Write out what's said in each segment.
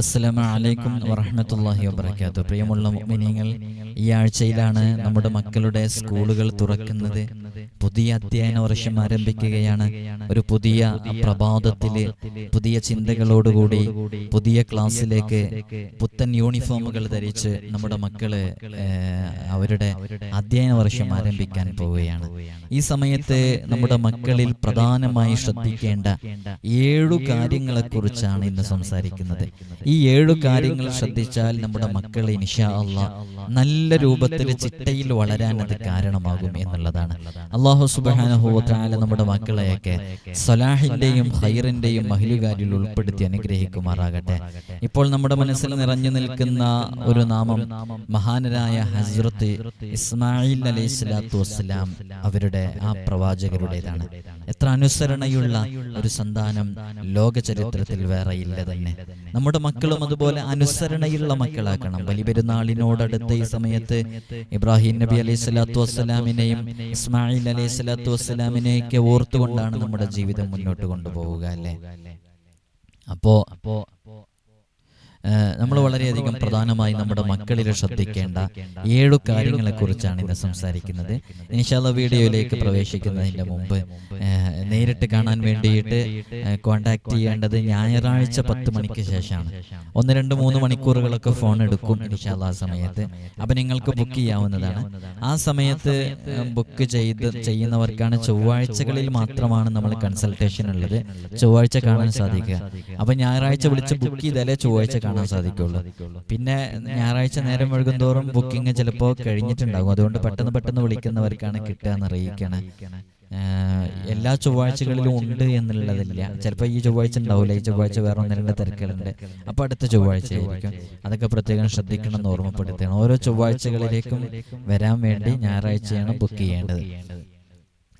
അസ്സലാമു അലൈക്കും വറഹ്മത്തുള്ളാഹി വബറകാതുഹു. പ്രിയമുള്ള മുഅ്മിനീങ്ങൾ ഈ ആഴ്ചയിലാണ് നമ്മുടെ മക്കളുടെ സ്കൂളുകൾ തുറക്കുന്നത്. പുതിയ അധ്യയന വർഷം ആരംഭിക്കുകയാണ്. ഒരു പുതിയ പ്രഭാതത്തിൽ പുതിയ ചിന്തകളോടുകൂടി പുതിയ ക്ലാസ്സിലേക്ക് പുത്തൻ യൂണിഫോമുകൾ ധരിച്ച് നമ്മുടെ മക്കൾ അവരുടെ അധ്യയന വർഷം ആരംഭിക്കാൻ പോവുകയാണ്. ഈ സമയത്ത് നമ്മുടെ മക്കളിൽ പ്രധാനമായി ശ്രദ്ധിക്കേണ്ട ഏഴു കാര്യങ്ങളെ കുറിച്ചാണ് ഇന്ന് സംസാരിക്കുന്നത്. ഈ ഏഴു കാര്യങ്ങൾ ശ്രദ്ധിച്ചാൽ നമ്മുടെ മക്കൾ ഇൻഷാ നല്ല രൂപത്തിൽ ചിട്ടയിൽ വളരാൻ അത് കാരണമാകും എന്നുള്ളതാണ്. അള്ളാഹു സുബാനഹുല നമ്മുടെ മക്കളെയൊക്കെ സലാഹിന്റെയും ഹൈറിന്റെയും മഹിലുകാരിൽ ഉൾപ്പെടുത്തി അനുഗ്രഹിക്കുമാറാകട്ടെ. ഇപ്പോൾ നമ്മുടെ മനസ്സിൽ നിറഞ്ഞു നിൽക്കുന്ന ഒരു നാമം മഹാനരായ ഹസ്രത്ത് ഇസ്മായിൽ അലൈഹി സ്വലാത്തു വസ്സലാം അവരുടെ ആ പ്രവാചകരുടേതാണ്. എത്ര അനുസരണയുള്ള ഒരു സന്താനം ലോക ചരിത്രത്തിൽ വേറെ ഇല്ല തന്നെ. നമ്മുടെ മക്കളും അതുപോലെ അനുസരണയുള്ള മക്കളാക്കണം. ബലിപെരുന്നാളിനോടടുത്ത ഈ സമയത്ത് ഇബ്രാഹിം നബി അലൈഹി സ്വലാത്തു വസ്സലാമിനെയും ഇസ്മായിൽ അലൈഹി സ്വലാത്തു വസ്സലാമിനെയൊക്കെ ഓർത്തുകൊണ്ടാണ് നമ്മുടെ ജീവിതം മുന്നോട്ട് കൊണ്ടുപോവുക അല്ലേ? അപ്പോ അപ്പോ നമ്മൾ വളരെയധികം പ്രധാനമായി നമ്മുടെ മക്കളിൽ ശ്രദ്ധിക്കേണ്ട ഏഴു കാര്യങ്ങളെ കുറിച്ചാണ് ഇന്ന് സംസാരിക്കുന്നത്. ഇൻഷാല്ല വീഡിയോയിലേക്ക് പ്രവേശിക്കുന്നതിന്റെ മുമ്പ് നേരിട്ട് കാണാൻ വേണ്ടിയിട്ട് കോണ്ടാക്ട് ചെയ്യേണ്ടത് ഞായറാഴ്ച പത്ത് മണിക്ക് ശേഷമാണ്. ഒന്ന് രണ്ട് മൂന്ന് മണിക്കൂറുകളൊക്കെ ഫോൺ എടുക്കും ഇൻഷാല്ല ആ സമയത്ത്. അപ്പൊ നിങ്ങൾക്ക് ബുക്ക് ചെയ്യാവുന്നതാണ്. ആ സമയത്ത് ബുക്ക് ചെയ്ത് ചെയ്യുന്നവർക്കാണ് ചൊവ്വാഴ്ചകളിൽ മാത്രമാണ് നമ്മൾ കൺസൾട്ടേഷൻ ഉള്ളത്. ചൊവ്വാഴ്ച കാണാൻ സാധിക്കുക. അപ്പൊ ഞായറാഴ്ച വിളിച്ച് ബുക്ക് ചെയ്താലേ ചൊവ്വാഴ്ച കാണാൻ സാധിക്കുള്ളൂ. പിന്നെ ഞായറാഴ്ച നേരം വഴുകുന്തോറും ബുക്കിംഗ് ചിലപ്പോൾ കഴിഞ്ഞിട്ടുണ്ടാകും. അതുകൊണ്ട് പെട്ടെന്ന് പെട്ടെന്ന് വിളിക്കുന്നവർക്കാണ് കിട്ടുക എന്ന് അറിയിക്കണം. എല്ലാ ചൊവ്വാഴ്ചകളിലും ഉണ്ട് എന്നുള്ളതില്ല. ചിലപ്പോൾ ഈ ചൊവ്വാഴ്ച ഉണ്ടാവില്ല. ഈ ചൊവ്വാഴ്ച വേറെ ഒന്ന് രണ്ട് തിരക്കുകളുണ്ട്. അപ്പോൾ അടുത്ത ചൊവ്വാഴ്ച ആയിരിക്കും അതൊക്കെ പ്രത്യേകം ശ്രദ്ധിക്കണം എന്ന് ഓർമ്മപ്പെടുത്തുകയാണ്. ഓരോ ചൊവ്വാഴ്ചകളിലേക്കും വരാൻ വേണ്ടി ഞായറാഴ്ചയാണ് ബുക്ക് ചെയ്യേണ്ടത്.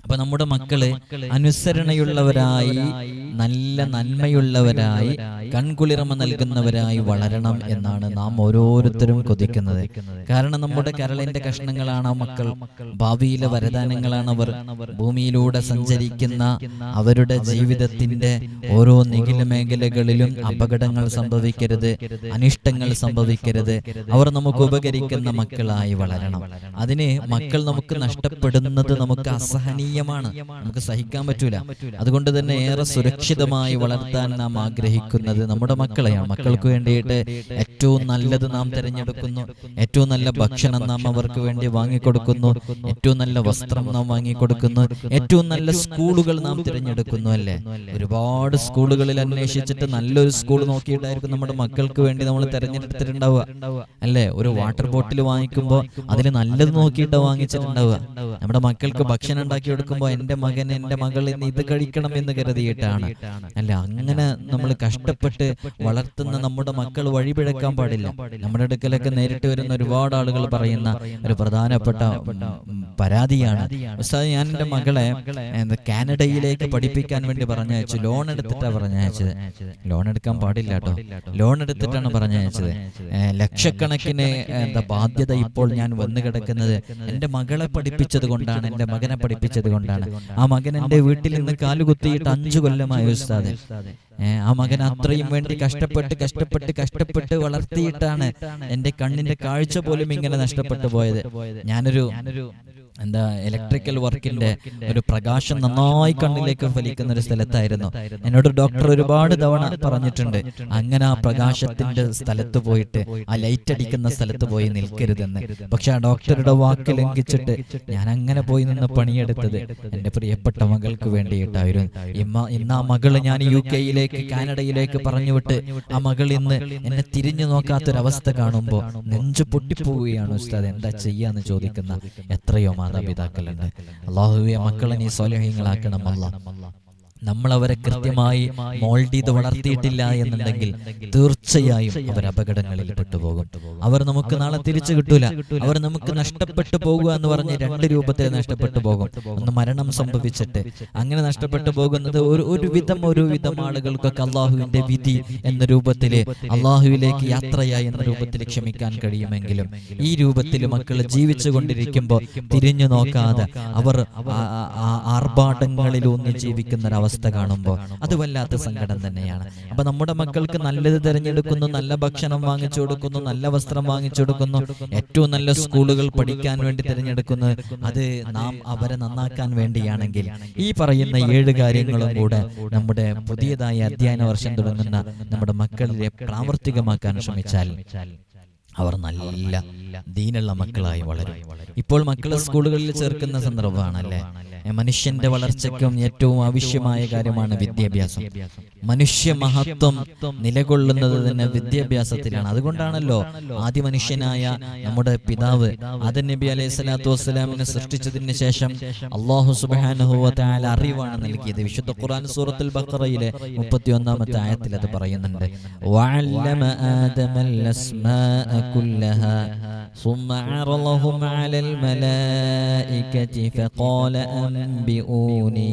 അപ്പൊ നമ്മുടെ മക്കൾ അനുസരണയുള്ളവരായി നല്ല നന്മയുള്ളവരായി കൺകുളിറമ നൽകുന്നവരായി വളരണം എന്നാണ് നാം ഓരോരുത്തരും കൊതിക്കുന്നത്. കാരണം നമ്മുടെ കരളിന്റെ കഷ്ണങ്ങളാണ് ആ മക്കൾ. ഭാവിയിലെ വരദാനങ്ങളാണ് അവർ ഭൂമിയിലൂടെ സഞ്ചരിക്കുന്ന അവരുടെ ജീവിതത്തിന്റെ ഓരോ നിഖില മേഖലകളിലും അപകടങ്ങൾ സംഭവിക്കരുത് അനിഷ്ടങ്ങൾ സംഭവിക്കരുത്. അവർ നമുക്ക് ഉപകരിക്കുന്ന മക്കളായി വളരണം. അതിന് മക്കൾ നമുക്ക് നഷ്ടപ്പെടുന്നത് നമുക്ക് അസഹനീയമാണ് നമുക്ക് സഹിക്കാൻ പറ്റൂല. അതുകൊണ്ട് തന്നെ ഏറെ സുരക്ഷിതമായി വളർത്താൻ നാം ആഗ്രഹിക്കുന്നത് നമ്മുടെ മക്കളെയാണ്. മക്കൾക്ക് വേണ്ടിയിട്ട് ഏറ്റവും നല്ലത് നാം തിരഞ്ഞെടുക്കുന്നു. ഏറ്റവും നല്ല ഭക്ഷണം നാം അവർക്ക് വേണ്ടി വാങ്ങിക്കൊടുക്കുന്നു. ഏറ്റവും നല്ല വസ്ത്രം നാം വാങ്ങിക്കൊടുക്കുന്നു. ഏറ്റവും നല്ല സ്കൂളുകൾ നാം തിരഞ്ഞെടുക്കുന്നു അല്ലേ? ഒരുപാട് സ്കൂളുകളിൽ അന്വേഷിച്ചിട്ട് നല്ലൊരു സ്കൂൾ നോക്കിയിട്ടായിരിക്കും നമ്മുടെ മക്കൾക്ക് വേണ്ടി നമ്മൾ തിരഞ്ഞെടുത്തിട്ടുണ്ടാവുക. അല്ലേ? ഒരു വാട്ടർ ബോട്ടിൽ വാങ്ങിക്കുമ്പോൾ അതിൽ നല്ലത് നോക്കിയിട്ട് വാങ്ങിച്ചിട്ടുണ്ടാവുക. നമ്മുടെ മക്കൾക്ക് ഭക്ഷണം ഉണ്ടാക്കി കൊടുക്കുമ്പോൾ എന്റെ മകൻ എന്റെ മകൾ ഇന്ന് ഇത് കഴിക്കണം എന്ന് കരുതിയിട്ടാണ്. അല്ല അങ്ങനെ നമ്മൾ കഷ്ടപ്പെട്ട് വളർത്തുന്ന നമ്മുടെ മക്കൾ വഴിപിഴക്കാൻ പാടില്ല. നമ്മുടെ അടുക്കലൊക്കെ നേരിട്ട് വരുന്ന ഒരുപാട് ആളുകൾ പറയുന്ന ഒരു പ്രധാനപ്പെട്ട പരാതിയാണ്. ഞാൻ എന്റെ മകളെ കാനഡയിലേക്ക് പഠിപ്പിക്കാൻ വേണ്ടി പറഞ്ഞയച്ചു ലോൺ എടുത്തിട്ടാണ് പറഞ്ഞയച്ചത്. ലോൺ എടുക്കാൻ പാടില്ല കേട്ടോ. ലോൺ എടുത്തിട്ടാണ് പറഞ്ഞയച്ചത്. ലക്ഷക്കണക്കിന് എന്താ ബാധ്യത ഇപ്പോൾ ഞാൻ വന്നു കിടക്കുന്നത് എന്റെ മകളെ പഠിപ്പിച്ചത് കൊണ്ടാണ് എന്റെ മകനെ പഠിപ്പിച്ചത് കൊണ്ടാണ് ആ മകൻ എന്റെ വീട്ടിൽ നിന്ന് കാലുകുത്തിയിട്ട് അഞ്ചു കൊല്ലമായി ഉസ്താദ്. ആ മകൻ അത്രയും വേണ്ടി കഷ്ടപ്പെട്ട് കഷ്ടപ്പെട്ട് കഷ്ടപ്പെട്ട് വളർത്തിയിട്ടാണ് എന്റെ കണ്ണിന്റെ കാഴ്ച പോലും ഇങ്ങനെ നഷ്ടപ്പെട്ടു പോയത്. ഞാനൊരു എന്താ ഇലക്ട്രിക്കൽ വർക്കിന്റെ ഒരു പ്രകാശം നന്നായി കണ്ണിലേക്ക് ഫലിക്കുന്ന ഒരു സ്ഥലത്തായിരുന്നു. എന്നോട് ഡോക്ടർ ഒരുപാട് തവണ പറഞ്ഞിട്ടുണ്ട്. അങ്ങനെ ആ പ്രകാശത്തിന്റെ സ്ഥലത്ത് പോയിട്ട് ആ ലൈറ്റ് അടിക്കുന്ന സ്ഥലത്ത് പോയി നിൽക്കരുതെന്ന്. പക്ഷെ ആ ഡോക്ടറുടെ വാക്ക് ലംഘിച്ചിട്ട് ഞാൻ അങ്ങനെ പോയി നിന്ന് പണിയെടുത്തത് എന്റെ പ്രിയപ്പെട്ട മകൾക്ക് വേണ്ടിയിട്ടായിരുന്നു. ഇമ്മ ഇന്ന് ആ മകൾ ഞാൻ യു കെയിലേക്ക് കാനഡയിലേക്ക് പറഞ്ഞുവിട്ട് ആ മകൾ ഇന്ന് എന്നെ തിരിഞ്ഞു നോക്കാത്തൊരവസ്ഥ കാണുമ്പോൾ നെഞ്ചു പൊട്ടിപ്പോവുകയാണ് ഉസ്താദ്. എന്താ ചെയ്യാന്ന് ചോദിക്കുന്ന എത്രയോ മാതാപിതാക്കളുണ്ട് അള്ളാഹുവെ മക്കളെ നീ സ്വലഹീങ്ങളാക്കണം അല്ല നമ്മൾ അവരെ കൃത്യമായി മോൾഡ് ചെയ്ത് വളർത്തിയിട്ടില്ല എന്നുണ്ടെങ്കിൽ തീർച്ചയായും അവർ അപകടങ്ങളിൽ പെട്ടുപോകും. അവർ നമുക്ക് നാളെ തിരിച്ചു കിട്ടൂല. അവർ നമുക്ക് നഷ്ടപ്പെട്ടു പോകുക എന്ന് പറഞ്ഞ് രണ്ട് രൂപത്തിൽ നഷ്ടപ്പെട്ടു പോകും. ഒന്ന് മരണം സംഭവിച്ചിട്ട് അങ്ങനെ നഷ്ടപ്പെട്ടു പോകുന്നത് ഒരു ഒരു വിധം ഒരു വിധം ആളുകൾക്കൊക്കെ അള്ളാഹുവിന്റെ വിധി എന്ന രൂപത്തിൽ അള്ളാഹുവിലേക്ക് യാത്രയായി എന്ന രൂപത്തിൽ ക്ഷമിക്കാൻ കഴിയുമെങ്കിലും ഈ രൂപത്തിൽ മക്കൾ ജീവിച്ചു കൊണ്ടിരിക്കുമ്പോൾ തിരിഞ്ഞു നോക്കാതെ അവർ ആർഭാടങ്ങളിലൂന്നി ജീവിക്കുന്ന ഒരവസ്ഥ അവസ്ഥ കാണുമ്പോൾ അത് വല്ലാത്ത സങ്കടം തന്നെയാണ്. അപ്പൊ നമ്മുടെ മക്കൾക്ക് നല്ലത് തിരഞ്ഞെടുക്കുന്നു നല്ല ഭക്ഷണം വാങ്ങിച്ചു കൊടുക്കുന്നു നല്ല വസ്ത്രം വാങ്ങിച്ചു കൊടുക്കുന്നു. ഏറ്റവും നല്ല സ്കൂളുകൾ പഠിക്കാൻ വേണ്ടി തിരഞ്ഞെടുക്കുന്നത് അത് നാം അവരെ നന്നാക്കാൻ വേണ്ടിയാണെങ്കിൽ ഈ പറയുന്ന ഏഴ് കാര്യങ്ങളും കൂടെ നമ്മുടെ പുതിയതായ അധ്യയന വർഷം തുടങ്ങുന്ന നമ്മുടെ മക്കളിലെ പ്രാവർത്തികമാക്കാൻ ശ്രമിച്ചാൽ അവർ നല്ല ദീനുള്ള മക്കളായി വളരും. ഇപ്പോൾ മക്കളെ സ്കൂളുകളിൽ ചേർക്കുന്ന സന്ദർഭമാണല്ലേ? മനുഷ്യന്റെ വളർച്ചയ്ക്കും ഏറ്റവും ആവശ്യമായ കാര്യമാണ് വിദ്യാഭ്യാസം. മനുഷ്യ മഹത്വം നിലകൊള്ളുന്നത് തന്നെ വിദ്യാഭ്യാസത്തിലാണ്. അതുകൊണ്ടാണല്ലോ ആദ്യ മനുഷ്യനായ നമ്മുടെ പിതാവ് ആദൻ നബി അലൈഹി സ്വലാത്തു വസ്സലാമിനെ സൃഷ്ടിച്ചതിന് ശേഷം അള്ളാഹു സുബാനുഹുവല അറിവാണ് നൽകിയത്. വിശുദ്ധ ഖുർആൻ സൂറത്തുൽ ബഖറയിലെ മുപ്പത്തി ഒന്നാമത്തെ ആയത്തിൽ അത് പറയുന്നുണ്ട്. ثم عرضهم على الملائكة فقال أنبئوني.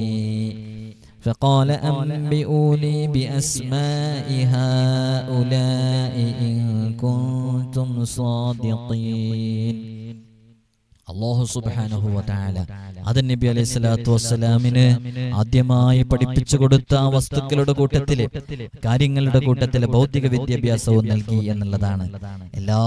فقال أنبئوني بأسماء هؤلاء إن كنتم صادقين. അള്ളാഹു സുബ്ഹാനഹു അത് നബി അലൈഹി സ്വലാത്തു വസ്സലാമിന് ആദ്യമായി പഠിപ്പിച്ചു കൊടുത്ത വസ്തുക്കളുടെ കൂട്ടത്തിൽ കാര്യങ്ങളുടെ കൂട്ടത്തിൽ ഭൗതിക വിദ്യാഭ്യാസവും നൽകി എന്നുള്ളതാണ്. എല്ലാ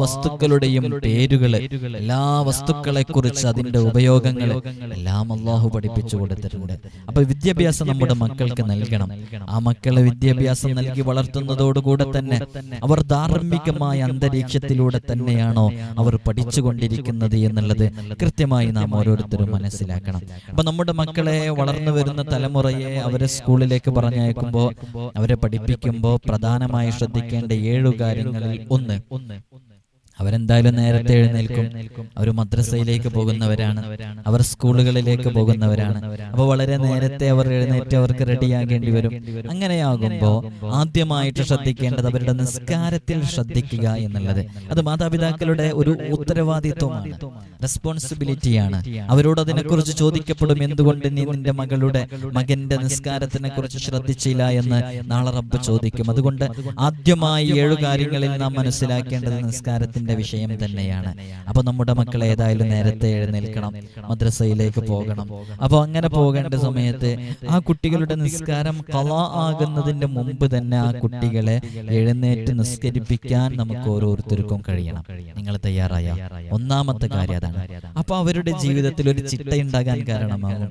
വസ്തുക്കളുടെയും പേരുകൾ എല്ലാ വസ്തുക്കളെ കുറിച്ച് അതിന്റെ ഉപയോഗങ്ങൾ എല്ലാം അള്ളാഹു പഠിപ്പിച്ചു കൊടുത്തിട്ടുണ്ട്. അപ്പൊ വിദ്യാഭ്യാസം നമ്മുടെ മക്കൾക്ക് നൽകണം. ആ മക്കളെ വിദ്യാഭ്യാസം നൽകി വളർത്തുന്നതോടുകൂടെ തന്നെ അവർ ധാർമ്മികമായ അന്തരീക്ഷത്തിലൂടെ തന്നെയാണോ അവർ പഠിച്ചുകൊണ്ടിരിക്കുന്നത് എന്നുള്ളത് കൃത്യമായി നാം ഓരോരുത്തരും മനസ്സിലാക്കണം. അപ്പൊ നമ്മുടെ മക്കളെ വളർന്നു വരുന്ന തലമുറയെ അവരെ സ്കൂളിലേക്ക് പറഞ്ഞയക്കുമ്പോൾ അവരെ പഠിപ്പിക്കുമ്പോൾ പ്രധാനമായി ശ്രദ്ധിക്കേണ്ട ഏഴു കാര്യങ്ങളിൽ ഒന്ന്. അവരെന്തായാലും നേരത്തെ എഴുന്നേൽക്കും. അവർ മദ്രസയിലേക്ക് പോകുന്നവരാണ്. അവർ സ്കൂളുകളിലേക്ക് പോകുന്നവരാണ്. അപ്പോൾ വളരെ നേരത്തെ അവർ എഴുന്നേറ്റ് അവർക്ക് റെഡിയാകേണ്ടി വരും. അങ്ങനെയാകുമ്പോൾ ആദ്യമായിട്ട് ശ്രദ്ധിക്കേണ്ടത് അവരുടെ നിസ്കാരത്തിൽ ശ്രദ്ധിക്കുക എന്നുള്ളത്. അത് മാതാപിതാക്കളുടെ ഒരു ഉത്തരവാദിത്വമാണ്. റെസ്പോൺസിബിലിറ്റിയാണ് അവരോട് അതിനെക്കുറിച്ച് ചോദിക്കപ്പെടും എന്തുകൊണ്ട് നീ നിന്റെ മകളുടെ മകന്റെ നിസ്കാരത്തിനെ കുറിച്ച് ശ്രദ്ധിച്ചില്ല എന്ന് നാളെ റബ്ബ് ചോദിക്കും. അതുകൊണ്ട് ആദ്യമായി ഏഴു കാര്യങ്ങളിൽ നാം മനസ്സിലാക്കേണ്ടത് നിസ്കാരത്തിന്റെ വിഷയം തന്നെയാണ്. അപ്പൊ നമ്മുടെ മക്കൾ ഏതായാലും നേരത്തെ എഴുന്നേൽക്കണം. മദ്രസയിലേക്ക് പോകണം. അപ്പൊ അങ്ങനെ പോകേണ്ട സമയത്ത് ആ കുട്ടികളുടെ നിസ്കാരം കള ആകുന്നതിന്റെ മുമ്പ് തന്നെ ആ കുട്ടികളെ എഴുന്നേറ്റ് നിസ്കരിപ്പിക്കാൻ നമുക്ക് ഓരോരുത്തർക്കും കഴിയണം. നിങ്ങൾ തയ്യാറായ? ഒന്നാമത്തെ കാര്യം അതാണ്. അപ്പൊ അവരുടെ ജീവിതത്തിൽ ഒരു ചിട്ടയുണ്ടാകാൻ കാരണമാകും.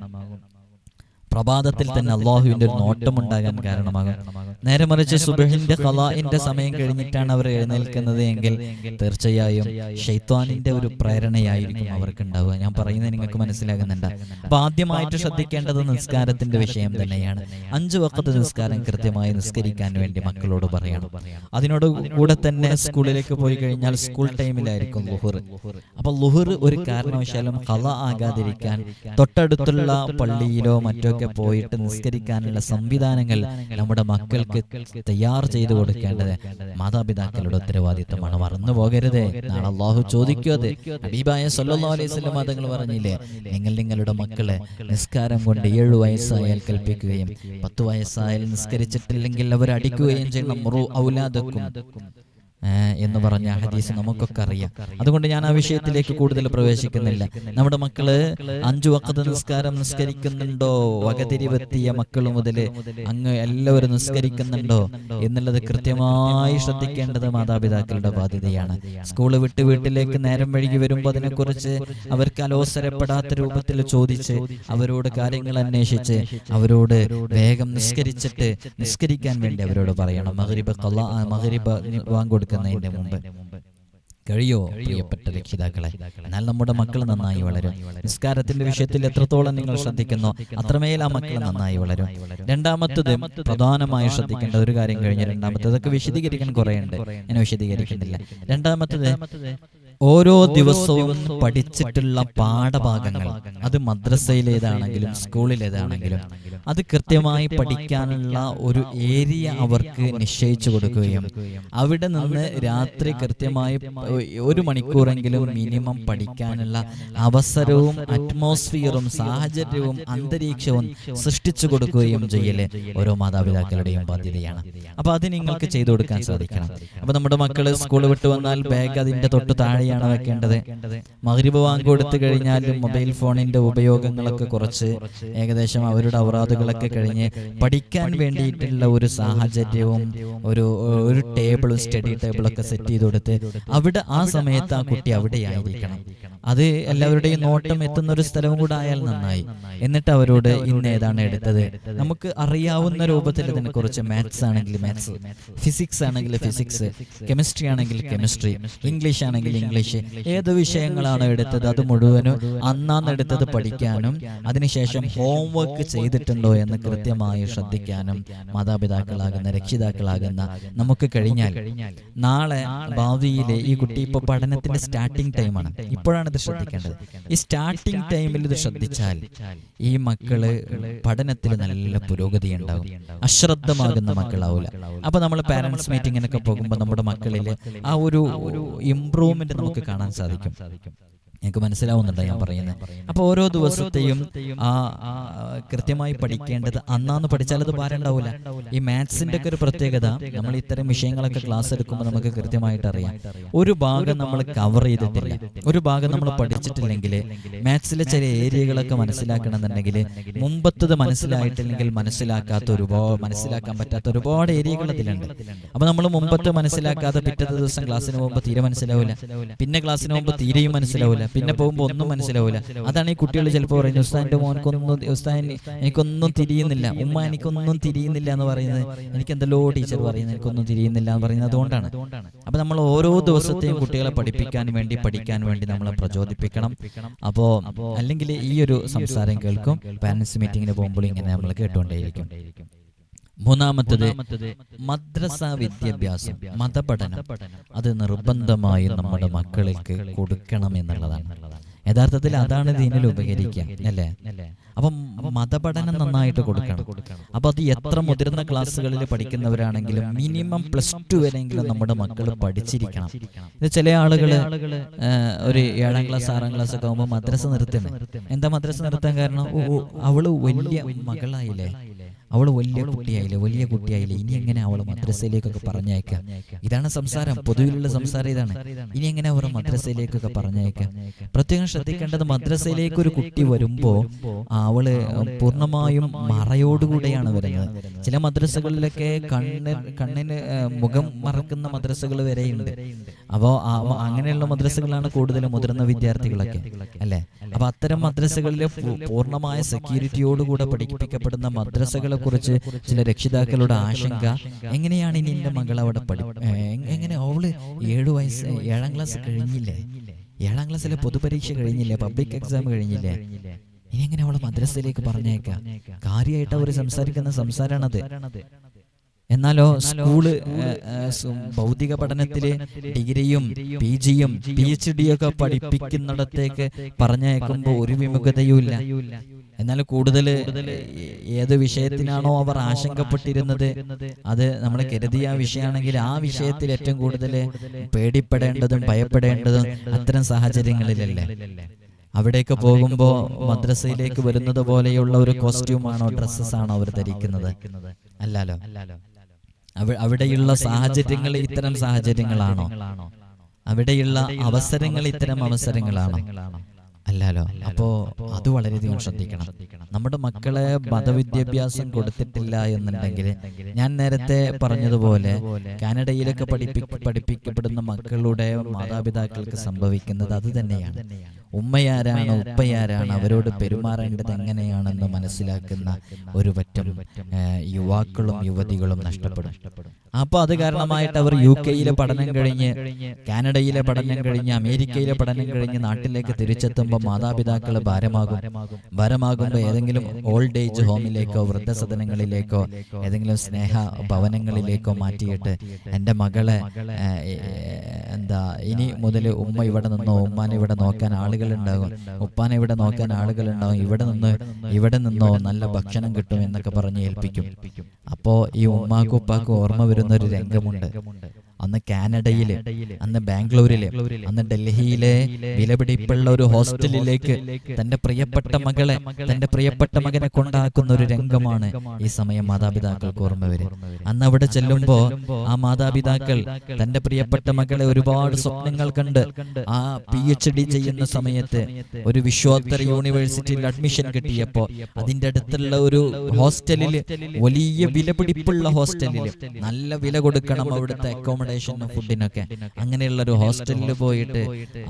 പ്രഭാതത്തിൽ തന്നെ അള്ളാഹുവിന്റെ ഒരു നോട്ടം ഉണ്ടാകാൻ കാരണമാകും. നേരെ മറിച്ച് സുബഹിന്റെ കലാഇന്റെ സമയം കഴിഞ്ഞിട്ടാണ് അവർ എഴുന്നേൽക്കുന്നത് എങ്കിൽ തീർച്ചയായും ഷെയ്ത്വാനിന്റെ ഒരു പ്രേരണയായിരിക്കും അവർക്ക് ഉണ്ടാവുക ഞാൻ പറയുന്നത് നിങ്ങൾക്ക് മനസ്സിലാകുന്നുണ്ട്. അപ്പൊ ആദ്യമായിട്ട് ശ്രദ്ധിക്കേണ്ടത് നിസ്കാരത്തിന്റെ വിഷയം തന്നെയാണ്. അഞ്ചു വക്കത്ത് നിസ്കാരം കൃത്യമായി നിസ്കരിക്കാൻ വേണ്ടി മക്കളോട് പറയണം. അതിനോട് കൂടെ തന്നെ സ്കൂളിലേക്ക് പോയി കഴിഞ്ഞാൽ സ്കൂൾ ടൈമിലായിരിക്കും ലുഹുർ അപ്പൊ ലുഹുർ ഒരു കാരണവശാലും കല ആകാതിരിക്കാൻ തൊട്ടടുത്തുള്ള പള്ളിയിലോ മറ്റോ ഒക്കെ പോയിട്ട് നിസ്കരിക്കാനുള്ള സംവിധാനങ്ങൾ നമ്മുടെ മക്കൾക്ക് തയ്യാർ ചെയ്തു കൊടുക്കേണ്ടത് മാതാപിതാക്കളുടെ ഉത്തരവാദിത്തമാണ്. മറന്നു പോകരുത്. നാളെ അള്ളാഹു ചോദിക്കുന്നത് അത് ഹബീബായ സല്ലല്ലാഹു അലൈഹി പറഞ്ഞില്ലേ? നിങ്ങൾ നിങ്ങളുടെ മക്കളെ നിസ്കാരം കൊണ്ട് ഏഴു വയസ്സായാൽ കൽപ്പിക്കുകയും പത്ത് വയസ്സായാൽ നിസ്കരിച്ചിട്ടില്ലെങ്കിൽ അവർ അടിക്കുകയും ചെയ്യണം ഔലാദക്കും. എന്ന് പറഞ്ഞ ഹദീസ് നമുക്കൊക്കെ അറിയാം. അതുകൊണ്ട് ഞാൻ ആ വിഷയത്തിലേക്ക് കൂടുതൽ പ്രവേശിക്കുന്നില്ല. നമ്മുടെ മക്കൾ അഞ്ചു വക്കത്ത് നിസ്കാരം നിസ്കരിക്കുന്നുണ്ടോ? വകതിരിവെത്തിയ മക്കൾ മുതൽ അങ്ങ് എല്ലാവരും നിസ്കരിക്കുന്നുണ്ടോ? എന്നുള്ളത് കൃത്യമായി ശ്രദ്ധിക്കേണ്ടത് മാതാപിതാക്കളുടെ ബാധ്യതയാണ്. സ്കൂൾ വിട്ട് വീട്ടിലേക്ക് നേരം വഴുകി വരുമ്പോൾ അതിനെക്കുറിച്ച് അവർക്ക് അലോസരപ്പെടാത്ത രൂപത്തിൽ ചോദിച്ച് അവരോട് കാര്യങ്ങൾ അന്വേഷിച്ച് അവരോട് വേഗം നിസ്കരിച്ചിട്ട് നിസ്കരിക്കാൻ വേണ്ടി അവരോട് പറയണം. മകരിബ് കള്ള മകരിബ് വാങ്ങിക്കൊടുക്കുന്നതിന്റെ മുമ്പ്. കഴിയോ പ്രിയപ്പെട്ട രക്ഷിതാക്കളെ? എന്നാൽ നമ്മുടെ മക്കൾ നന്നായി വളരും. നിസ്കാരത്തിന്റെ വിഷയത്തിൽ എത്രത്തോളം നിങ്ങൾ ശ്രദ്ധിക്കുന്നു അത്രമേൽ ആ മക്കൾ നന്നായി വളരും. രണ്ടാമത്തത് പ്രധാനമായി ശ്രദ്ധിക്കേണ്ട ഒരു കാര്യം കഴിഞ്ഞ രണ്ടാമത്തത് അതൊക്കെ വിശദീകരിക്കാൻ കുറേയുണ്ട്. ഞാൻ വിശദീകരിക്കുന്നില്ല രണ്ടാമത്തത് ഓരോ ദിവസവും പഠിച്ചിട്ടുള്ള പാഠഭാഗങ്ങൾ. അത് മദ്രസയിലേതാണെങ്കിലും സ്കൂളിലേതാണെങ്കിലും അത് കൃത്യമായി പഠിക്കാനുള്ള ഒരു ഏരിയ അവർക്ക് നിശ്ചയിച്ചു കൊടുക്കുകയും അവിടെ നിന്ന് രാത്രി കൃത്യമായി ഒരു മണിക്കൂറെങ്കിലും മിനിമം പഠിക്കാനുള്ള അവസരവും അറ്റ്മോസ്ഫിയറും സാഹചര്യവും അന്തരീക്ഷവും സൃഷ്ടിച്ചു കൊടുക്കുകയും ചെയ്യൽ ഓരോ മാതാപിതാക്കളുടെയും ബാധ്യതയാണ്. അപ്പൊ അത് നിങ്ങൾക്ക് ചെയ്തു കൊടുക്കാൻ സാധിക്കണം. അപ്പൊ നമ്മുടെ മക്കൾ സ്കൂൾ വിട്ട് വന്നാൽ ബാഗ് അതിന്റെ തൊട്ട് താഴെ താഴെയാണ് വെക്കേണ്ടത്. മകരിബ് വാങ്ങി കൊടുത്തു കഴിഞ്ഞാൽ മൊബൈൽ ഫോണിന്റെ ഉപയോഗങ്ങളൊക്കെ കുറച്ച് ഏകദേശം അവരുടെ അവറാദുകളൊക്കെ കഴിഞ്ഞ് പഠിക്കാൻ വേണ്ടിയിട്ടുള്ള ഒരു സാഹചര്യവും ഒരു ഒരു ടേബിളും സ്റ്റഡി ടേബിളൊക്കെ സെറ്റ് ചെയ്ത് കൊടുത്ത് അവിടെ ആ സമയത്ത് ആ കുട്ടി അവിടെ ആയിരിക്കണം. അത് എല്ലാവരുടെയും നോട്ടം എത്തുന്ന ഒരു സ്ഥലവും കൂടെ ആയാൽ നന്നായി. എന്നിട്ട് അവരോട് ഇന്ന് ഏതാണ് എടുത്തത്? നമുക്ക് അറിയാവുന്ന രൂപത്തിൽ ഇതിനെ കുറിച്ച് മാത്സ് ആണെങ്കിൽ മാത്സ് ഫിസിക്സ് ആണെങ്കിൽ ഫിസിക്സ് കെമിസ്ട്രി ആണെങ്കിൽ കെമിസ്ട്രി ഇംഗ്ലീഷ് ആണെങ്കിൽ ഇംഗ്ലീഷ് ഏത് വിഷയങ്ങളാണോ എടുത്തത് അത് മുഴുവനും അന്നാന്ന് എടുത്തത് പഠിക്കാനും അതിനുശേഷം ഹോംവർക്ക് ചെയ്തിട്ടുണ്ടോ എന്ന് കൃത്യമായി ശ്രദ്ധിക്കാനും മാതാപിതാക്കളാകുന്ന രക്ഷിതാക്കളാകുന്ന നമുക്ക് കഴിഞ്ഞാൽ നാളെ ഭാവിയിലെ ഈ കുട്ടി ഇപ്പൊ പഠനത്തിന്റെ സ്റ്റാർട്ടിംഗ് ടൈമാണ് ഇപ്പോഴാണ് ഇത് ശ്രദ്ധിക്കേണ്ടത്. ഈ സ്റ്റാർട്ടിംഗ് ടൈമിൽ ഇത് ശ്രദ്ധിച്ചാൽ ഈ മക്കൾ പഠനത്തിൽ നല്ല പുരോഗതി ഉണ്ടാവും. അശ്രദ്ധമാകുന്ന മക്കളാവില്ല അപ്പൊ നമ്മൾ പാരന്റ്സ് മീറ്റിങ്ങിനൊക്കെ പോകുമ്പോൾ നമ്മുടെ മക്കളിൽ ആ ഒരു ഇംപ്രൂവ്മെന്റ് നമുക്ക് കാണാൻ സാധിക്കും. എനിക്ക് മനസ്സിലാവുന്നുണ്ടോ ഞാൻ പറയുന്നത്? അപ്പൊ ഓരോ ദിവസത്തെയും ആ ആ, കൃത്യമായി പഠിക്കേണ്ടത് അന്നാന്ന് പഠിച്ചാൽ അത് ഭാരമുണ്ടാവില്ല ഈ മാത്സിന്റെ ഒക്കെ ഒരു പ്രത്യേകത നമ്മൾ ഇത്തരം വിഷയങ്ങളൊക്കെ ക്ലാസ് എടുക്കുമ്പോൾ നമുക്ക് കൃത്യമായിട്ട് അറിയാം. ഒരു ഭാഗം നമ്മൾ കവർ ചെയ്തിട്ടില്ല. ഒരു ഭാഗം നമ്മൾ പഠിച്ചിട്ടില്ലെങ്കിൽ മാത്സിലെ ചില ഏരിയകളൊക്കെ മനസ്സിലാക്കണമെന്നുണ്ടെങ്കിൽ മുമ്പത്തത് മനസ്സിലായിട്ടില്ലെങ്കിൽ മനസ്സിലാക്കാത്ത ഒരുപാട് മനസ്സിലാക്കാൻ പറ്റാത്ത ഒരുപാട് ഏരിയകൾ അതിലുണ്ട്. അപ്പൊ നമ്മൾ മുമ്പത്തെ മനസ്സിലാക്കാതെ പിറ്റത്തെ ദിവസം ക്ലാസ്സിന് പോകുമ്പോൾ തീരെ മനസ്സിലാവില്ല പിന്നെ ക്ലാസ്സിന് പോകുമ്പോൾ തീരെയും മനസ്സിലാവില്ല പിന്നെ പോകുമ്പോൾ ഒന്നും മനസ്സിലാവില്ല അതാണ് ഈ കുട്ടികൾ ചിലപ്പോൾ പറയുന്നത്. ഉസ്താദിന്റെ മോനക്കൊന്നും ഉസ്താൻ എനിക്കൊന്നും തിരിയുന്നില്ല. ഉമ്മ എനിക്കൊന്നും തിരിയുന്നില്ല എന്ന് പറയുന്നത് എനിക്ക് എന്തല്ലോ ടീച്ചർ പറയുന്നത്. എനിക്കൊന്നും തിരിയുന്നില്ല എന്ന് പറയുന്നത് അതുകൊണ്ടാണ്. അപ്പൊ നമ്മൾ ഓരോ ദിവസത്തെയും കുട്ടികളെ പഠിപ്പിക്കാൻ വേണ്ടി പഠിക്കാൻ വേണ്ടി നമ്മളെ പ്രചോദിപ്പിക്കണം. അപ്പോ അല്ലെങ്കിൽ ഈ ഒരു സംസാരം കേൾക്കും. പാരന്റ്സ് മീറ്റിങ്ങിന് പോകുമ്പോൾ ഇങ്ങനെ നമ്മൾ കേട്ടുകൊണ്ടേയിരിക്കും. മൂന്നാമത്തത് മദ്രസ വിദ്യാഭ്യാസം മതപഠനം. അത് നിർബന്ധമായി നമ്മുടെ മക്കൾക്ക് കൊടുക്കണം എന്നുള്ളതാണ്. യഥാർത്ഥത്തിൽ അതാണ് ദീനിൽ ഉപകരിക്കുക അല്ലേ? അപ്പം മതപഠനം നന്നായിട്ട് കൊടുക്കണം. അപ്പൊ അത് എത്ര മുതിർന്ന ക്ലാസ്സുകളിൽ പഠിക്കുന്നവരാണെങ്കിലും മിനിമം പ്ലസ് ടു വരെയെങ്കിലും നമ്മുടെ മക്കൾ പഠിച്ചിരിക്കണം. ഇത് ചില ആളുകൾ ഒരു ഏഴാം ക്ലാസ് ആറാം ക്ലാസ് ഒക്കെ ആകുമ്പോൾ മദ്രസ നിർത്തുന്നത് എന്താ മദ്രസ നിർത്താൻ കാരണം? അവൾ വലിയ മകളായില്ലേ? അവൾ വലിയ കുട്ടിയായില്ലേ വലിയ കുട്ടിയായില്ലേ ഇനി എങ്ങനെ അവൾ മദ്രസയിലേക്കൊക്കെ പറഞ്ഞയക്കാം? ഇതാണ് സംസാരം. പൊതുവിലുള്ള സംസാരം ഇതാണ്. ഇനി എങ്ങനെ അവർ മദ്രസയിലേക്കൊക്കെ പറഞ്ഞയക്കാം? പ്രത്യേകം ശ്രദ്ധിക്കേണ്ടത് മദ്രസയിലേക്ക് ഒരു കുട്ടി വരുമ്പോ അവൾ പൂർണമായും മറയോടുകൂടെയാണ് വരുന്നത്. ചില മദ്രസകളിലൊക്കെ കണ്ണ് കണ്ണിന് മുഖം മറക്കുന്ന മദ്രസകൾ വരെയുണ്ട്. അപ്പോ അങ്ങനെയുള്ള മദ്രസകളാണ് കൂടുതലും മുതിർന്ന വിദ്യാർത്ഥികളൊക്കെ. അല്ലെ? അപ്പൊ അത്തരം മദ്രസകളിൽ പൂർണമായ സെക്യൂരിറ്റിയോടുകൂടെ പഠിപ്പിക്കപ്പെടുന്ന മദ്രസകളെ കുറിച്ച് ചില രക്ഷിതാക്കളുടെ ആശങ്ക. എങ്ങനെയാണ് ഇനി എന്റെ മകൾ അവിടെ പഠി എങ്ങനെ അവൾ ഏഴു വയസ്സ് ഏഴാം ക്ലാസ് കഴിഞ്ഞില്ലേ? ഏഴാം ക്ലാസ്സിലെ പൊതുപരീക്ഷ കഴിഞ്ഞില്ലേ? പബ്ലിക് എക്സാം കഴിഞ്ഞില്ലേ? ഇനി എങ്ങനെ അവളെ മദ്രസയിലേക്ക് പറഞ്ഞേക്കാം? കാര്യമായിട്ട് അവർ സംസാരിക്കുന്ന സംസാരമാണത് എന്നാലോ സ്കൂൾ ഭൗതിക പഠനത്തിൽ ഡിഗ്രിയും പി ജിയും പി എച്ച് ഡി ഒക്കെ പഠിപ്പിക്കുന്നിടത്തേക്ക് പറഞ്ഞയക്കുമ്പോൾ ഒരു വിമുഖതയും ഇല്ല എന്നാൽ കൂടുതൽ ഏത് വിഷയത്തിനാണോ അവർ ആശങ്കപ്പെട്ടിരുന്നത് അത് നമ്മൾ കരുതിയ ആ വിഷയമാണെങ്കിൽ ആ വിഷയത്തിൽ ഏറ്റവും കൂടുതൽ പേടിപ്പെടേണ്ടതും ഭയപ്പെടേണ്ടതും അത്തരം സാഹചര്യങ്ങളിലല്ലേ? അവിടേക്ക് പോകുമ്പോൾ മദ്രസയിലേക്ക് വരുന്നത് പോലെയുള്ള ഒരു കോസ്റ്റ്യൂമാണോ ഡ്രസ്സസ് ആണോ അവർ ധരിക്കുന്നത്? അല്ലല്ലോ അവിടെയുള്ള സാഹചര്യങ്ങൾ ഇത്തരം സാഹചര്യങ്ങളാണോ? അവിടെയുള്ള അവസരങ്ങൾ ഇത്തരം അവസരങ്ങളാണോ? അല്ലല്ലോ. അപ്പോ അത് വളരെയധികം ശ്രദ്ധിക്കണം. നമ്മുടെ മക്കളെ മതവിദ്യാഭ്യാസം കൊടുത്തിട്ടില്ല എന്നുണ്ടെങ്കിൽ ഞാൻ നേരത്തെ പറഞ്ഞതുപോലെ കാനഡയിലൊക്കെ പഠിപ്പി പഠിപ്പിക്കപ്പെടുന്ന മക്കളുടെ മാതാപിതാക്കൾക്ക് സംഭവിക്കുന്നത് അത് തന്നെയാണ്. ഉമ്മയാരാണ് ഉപ്പയാരാണ് അവരോട് പെരുമാറേണ്ടത് എങ്ങനെയാണെന്ന് മനസ്സിലാക്കുന്ന ഒരു പറ്റം യുവാക്കളും യുവതികളും നഷ്ടപ്പെടും. അപ്പൊ അത് കാരണമായിട്ട് അവർ യു കെയിലെ പഠനം കഴിഞ്ഞ് കാനഡയിലെ പഠനം കഴിഞ്ഞ് അമേരിക്കയിലെ പഠനം കഴിഞ്ഞ് നാട്ടിലേക്ക് തിരിച്ചെത്തുമ്പോൾ മാതാപിതാക്കൾ ഭാരമാകും. ഭാരമാകുമ്പോൾ ഏതെങ്കിലും ഓൾഡ് ഏജ് ഹോമിലേക്കോ വൃദ്ധസദനങ്ങളിലേക്കോ ഏതെങ്കിലും സ്നേഹ ഭവനങ്ങളിലേക്കോ മാറ്റിയിട്ട് എന്റെ മകളെ എന്താ ഇനി മുതൽ ഉമ്മ ഇവിടെ നിന്നോ ഉമ്മാനെ ഇവിടെ നോക്കാൻ ആളുകളുണ്ടാകും. ഉപ്പാനെ ഇവിടെ നോക്കാൻ ആളുകളുണ്ടാകും ഇവിടെ നിന്ന്? ഇവിടെ നിന്നോ? നല്ല ഭക്ഷണം കിട്ടും എന്നൊക്കെ പറഞ്ഞ് ഏൽപ്പിക്കും. അപ്പോ ഈ ഉമ്മാക്കും ഉപ്പാക്കും ഓർമ്മ വരുന്ന ഒരു രംഗമുണ്ട്. അന്ന് കാനഡയിൽ അന്ന് ബാംഗ്ലൂരിൽ അന്ന് ഡൽഹിയിലെ വിലപിടിപ്പുള്ള ഒരു ഹോസ്റ്റലിലേക്ക് തന്റെ പ്രിയപ്പെട്ട മകളെ തന്റെ പ്രിയപ്പെട്ട മകനെ കൊണ്ടാക്കുന്ന ഒരു രംഗമാണ് ഈ സമയം മാതാപിതാക്കൾക്ക് ഓർമ്മ വരും അന്ന് അവിടെ ചെല്ലുമ്പോ ആ മാതാപിതാക്കൾ തന്റെ പ്രിയപ്പെട്ട മകളെ ഒരുപാട് സ്വപ്നങ്ങൾ കണ്ട് ആ പി എച്ച് ഡി ചെയ്യുന്ന സമയത്ത് ഒരു വിശ്വോത്തര യൂണിവേഴ്സിറ്റിയിൽ അഡ്മിഷൻ കിട്ടിയപ്പോ അതിന്റെ അടുത്തുള്ള ഒരു ഹോസ്റ്റലിൽ വലിയ വിലപിടിപ്പുള്ള ഹോസ്റ്റലിൽ നല്ല വില കൊടുക്കണം അവിടുത്തെ അക്കോമഡേഷനും ഫുഡിനൊക്കെ അങ്ങനെയുള്ള ഒരു ഹോസ്റ്റലിൽ പോയിട്ട്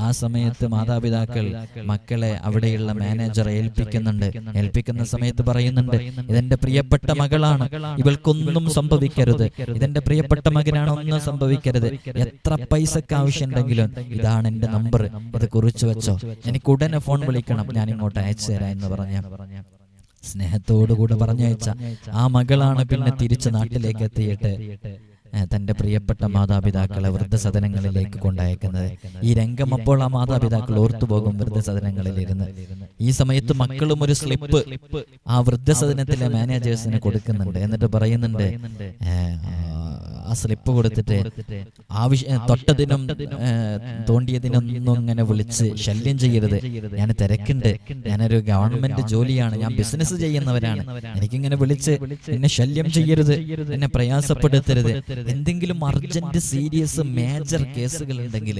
ആ സമയത്ത് മാതാപിതാക്കൾ മക്കളെ അവിടെയുള്ള മാനേജർ ഏൽപ്പിക്കുന്നുണ്ട്. ഏൽപ്പിക്കുന്ന സമയത്ത് പറയുന്നുണ്ട് ഇതെന്റെ പ്രിയപ്പെട്ട മകളാണ്. ഇവൾക്കൊന്നും സംഭവിക്കരുത്. ഇതെന്റെ പ്രിയപ്പെട്ട മകനാണ് ഒന്നും സംഭവിക്കരുത്. എത്ര പൈസക്ക് ആവശ്യമുണ്ടെങ്കിലും ഇതാണ് എന്റെ നമ്പർ ഇത് കുറിച്ചു വെച്ചോ? എനിക്ക് ഉടനെ ഫോൺ വിളിക്കണം. ഞാൻ ഇങ്ങോട്ട് അയച്ചു തരാം എന്ന് പറഞ്ഞ. സ്നേഹത്തോടുകൂടെ പറഞ്ഞയച്ച. ആ മകളാണ് പിന്നെ തിരിച്ച് നാട്ടിലേക്ക് എത്തിയിട്ട്. തന്റെ പ്രിയപ്പെട്ട മാതാപിതാക്കളെ വൃദ്ധസദനങ്ങളിലേക്ക് കൊണ്ടയക്കുന്നത്. ഈ രംഗം അപ്പോൾ ആ മാതാപിതാക്കൾ ഓർത്തുപോകും വൃദ്ധസദനങ്ങളിലിരുന്ന്. ഈ സമയത്ത് മക്കളും ഒരു സ്ലിപ്പ് ആ വൃദ്ധസദനത്തിലെ മാനേജേഴ്സിന് കൊടുക്കുന്നുണ്ട്. എന്നിട്ട് പറയുന്നുണ്ട് ആ സ്ലിപ്പ് കൊടുത്തിട്ട് ആവശ്യ തൊട്ടതിനും തോണ്ടിയതിനൊന്നും ഇങ്ങനെ വിളിച്ച് ശല്യം ചെയ്യരുത്. ഞാൻ തിരക്കുണ്ട്. ഞാനൊരു ഗവൺമെന്റ് ജോലിയാണ്. ഞാൻ ബിസിനസ് ചെയ്യുന്നവരാണ്. എനിക്കിങ്ങനെ വിളിച്ച് എന്നെ ശല്യം ചെയ്യരുത്. എന്നെ പ്രയാസപ്പെടുത്തരുത്. എന്തെങ്കിലും അർജന്റ് സീരിയസ് മേജർ കേസുകൾ ഉണ്ടെങ്കിൽ